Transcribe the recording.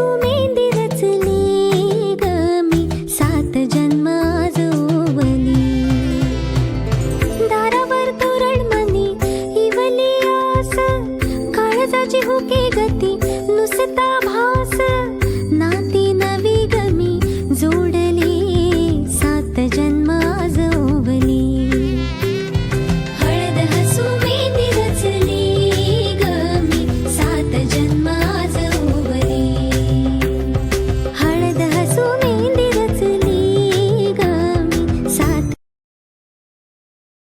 तू मेंदी रचली ग मी सात जन्म आजोवली दारावर तोरण मनी इवली आस. काळजाची हुके ग